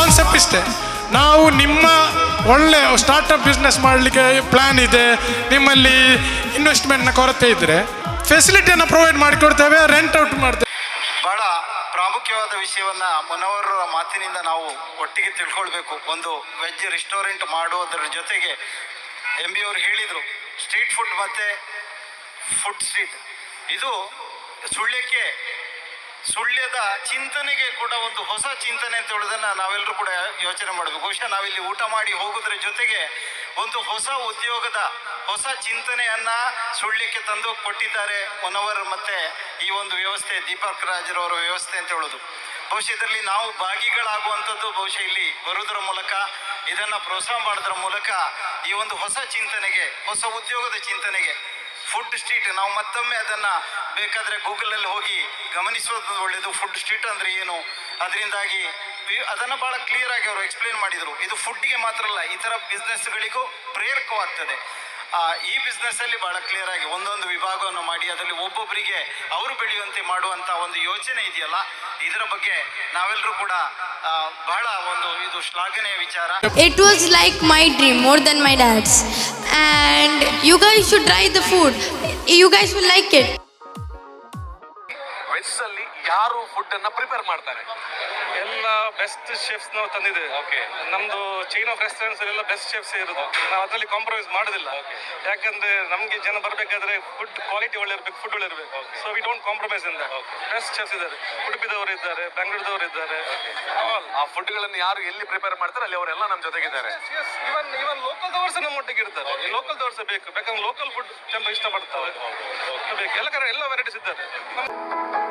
ಅಷ್ಟೇ ನಾವು ನಿಮ್ಮ ಒಳ್ಳೆ ಸ್ಟಾರ್ಟಪ್ ಬಿಸ್ನೆಸ್ ಮಾಡಲಿಕ್ಕೆ ಪ್ಲ್ಯಾನ್ ಇದೆ. ನಿಮ್ಮಲ್ಲಿ ಇನ್ವೆಸ್ಟ್ಮೆಂಟ್ನ ಕೊರತೆ ಇದ್ದರೆ ಫೆಸಿಲಿಟಿಯನ್ನು ಪ್ರೊವೈಡ್ ಮಾಡಿಕೊಡ್ತೇವೆ ರೆಂಟ್ ಔಟ್ ಮಾಡ್ತೇವೆ. ಬಹಳ ಪ್ರಾಮುಖ್ಯವಾದ ವಿಷಯವನ್ನು ಮನವರ ಮಾತಿನಿಂದ ನಾವು ಒಟ್ಟಿಗೆ ತಿಳ್ಕೊಳ್ಬೇಕು. ಒಂದು ವೆಜ್ ರೆಸ್ಟೋರೆಂಟ್ ಮಾಡುವುದರ ಜೊತೆಗೆ ಎಂ ಬಿ ಅವರು ಹೇಳಿದರು ಸ್ಟ್ರೀಟ್ ಫುಡ್ ಮತ್ತೆ ಫುಡ್ ಸ್ಟ್ರೀಟ್ ಇದು ಸುಳ್ಯಕ್ಕೆ ಸುಳ್ಯದ ಚಿಂತನೆಗೆ ಕೂಡ ಒಂದು ಹೊಸ ಚಿಂತನೆ ಅಂತ ಹೇಳೋದನ್ನ ನಾವೆಲ್ಲರೂ ಕೂಡ ಯೋಚನೆ ಮಾಡಬೇಕು. ಬಹುಶಃ ನಾವಿಲ್ಲಿ ಊಟ ಮಾಡಿ ಹೋಗೋದ್ರ ಜೊತೆಗೆ ಒಂದು ಹೊಸ ಉದ್ಯೋಗದ ಹೊಸ ಚಿಂತನೆಯನ್ನ ಸುಳ್ಯಕ್ಕೆ ತಂದು ಕೊಟ್ಟಿದ್ದಾರೆ ಮುನವರ್ ಮತ್ತೆ ಈ ಒಂದು ವ್ಯವಸ್ಥೆ ದೀಪಕ್ ರಾಜರವರ ವ್ಯವಸ್ಥೆ ಅಂತ ಹೇಳೋದು. ಬಹುಶಃ ಇದರಲ್ಲಿ ನಾವು ಭಾಗಿಗಳಾಗುವಂಥದ್ದು ಬಹುಶಃ ಇಲ್ಲಿ ಬರುವುದರ ಮೂಲಕ, ಇದನ್ನ ಪ್ರೋತ್ಸಾಹ ಮಾಡೋದ್ರ ಮೂಲಕ ಈ ಒಂದು ಹೊಸ ಚಿಂತನೆಗೆ, ಹೊಸ ಉದ್ಯೋಗದ ಚಿಂತನೆಗೆ ಫುಡ್ ಸ್ಟ್ರೀಟ್ ನಾವು ಮತ್ತೊಮ್ಮೆ ಅದನ್ನ ಬೇಕಾದ್ರೆ ಗೂಗಲಲ್ಲಿ ಹೋಗಿ ಗಮನಿಸೋದು ಒಳ್ಳೆಯದು ಫುಡ್ ಸ್ಟ್ರೀಟ್ ಅಂದ್ರೆ ಏನು? ಅದರಿಂದಾಗಿ ಅದನ್ನ ಬಹಳ ಕ್ಲಿಯರ್ ಆಗಿ ಅವರು ಎಕ್ಸ್ಪ್ಲೇನ್ ಮಾಡಿದರು. ಇದು ಫುಡ್ಗೆ ಮಾತ್ರ ಅಲ್ಲ, ಈ ಥರ ಬಿಸ್ನೆಸ್ಗಳಿಗೂ ಪ್ರೇರಕವಾಗ್ತದೆ. ಈ ಬಿಸ್ನೆಸ್ಸಲ್ಲಿ ಬಹಳ ಕ್ಲಿಯರ್ ಆಗಿ ಒಂದೊಂದು ವಿಭಾಗವನ್ನು ಮಾಡಿ, ಅದರಲ್ಲಿ ಒಬ್ಬೊಬ್ಬರಿಗೆ ಅವರು ಬೆಳೆಯುವಂತೆ ಮಾಡುವಂತ ಒಂದು ಯೋಚನೆ ಇದೆಯಲ್ಲ, ಇದರ ಬಗ್ಗೆ ನಾವೆಲ್ಲರೂ ಕೂಡ ಬಹಳ ಒಂದು ಇದು ಶ್ಲಾಘನೀಯ ವಿಚಾರ. It was like my dream more than my dad's. And you guys should try the food. You guys will like it. Veg ಅಲ್ಲಿ ಯಾರು ಫುಡ್ ಅನ್ನ ಪ್ರಿಪೇರ್ ಮಾಡ್ತಾರೆ? ಎಲ್ಲ ಬೆಸ್ಟ್ ಶೆಫ್ಸ್ ನಾವು ತಂದಿದ್ದೇವೆ ಓಕೆ ನಮ್ದು ಚೈನ್ ಆಫ್ ರೆಸ್ಟೋರೆಂಟ್ಸ್ ಎಲ್ಲ ಬೆಸ್ಟ್ ಶೆಫ್ಸ್ ಇರೋದು. ನಾವು ಅದರಲ್ಲಿ ಕಾಂಪ್ರಮೈಸ್ ಮಾಡೋದಿಲ್ಲ. ಯಾಕಂದ್ರೆ ನಮಗೆ ಜನ ಬರಬೇಕಾದ್ರೆ ಫುಡ್ ಕ್ವಾಲಿಟಿ ಒಳ್ಳೆ ಇರಬೇಕು ಫುಡ್ ಒಳ್ಳೆ ಇರಬೇಕು. So we don't compromise in best chefs ಇದ್ದಾರೆ. ಉಡುಪಿದವರು ಇದ್ದಾರೆ ಬೆಂಗಳೂರದವರು ಇದ್ದಾರೆ. ಆ ಫುಡ್ಗಳನ್ನು ಯಾರು ಎಲ್ಲಿ ಪ್ರಿಪೇರ್ ಮಾಡ್ತಾರೆ ಅಲ್ಲಿ ಅವರೆಲ್ಲ ನಮ್ಮ ಜೊತೆಗಿದ್ದಾರೆ. ಇವನ್ ಇವನ್ ಲೋಕಲ್ ದವರ್ಸ್ ನಮ್ಮೊಟ್ಟಿಗೆ ಇರ್ತಾರೆ. ಲೋಕಲ್ ದವರ್ಸ್ ಬೇಕು. ಬೇಕಂದ್ರೆ ಲೋಕಲ್ ಫುಡ್ ಜನ ಇಷ್ಟಪಡ್ತಾರೆ. ಬೇಕು. ಎಲ್ಲ ಕಡೆ ಎಲ್ಲ ವೆರೈಟೀಸ್ ಇದ್ದಾರೆ. ನಮ್ಮ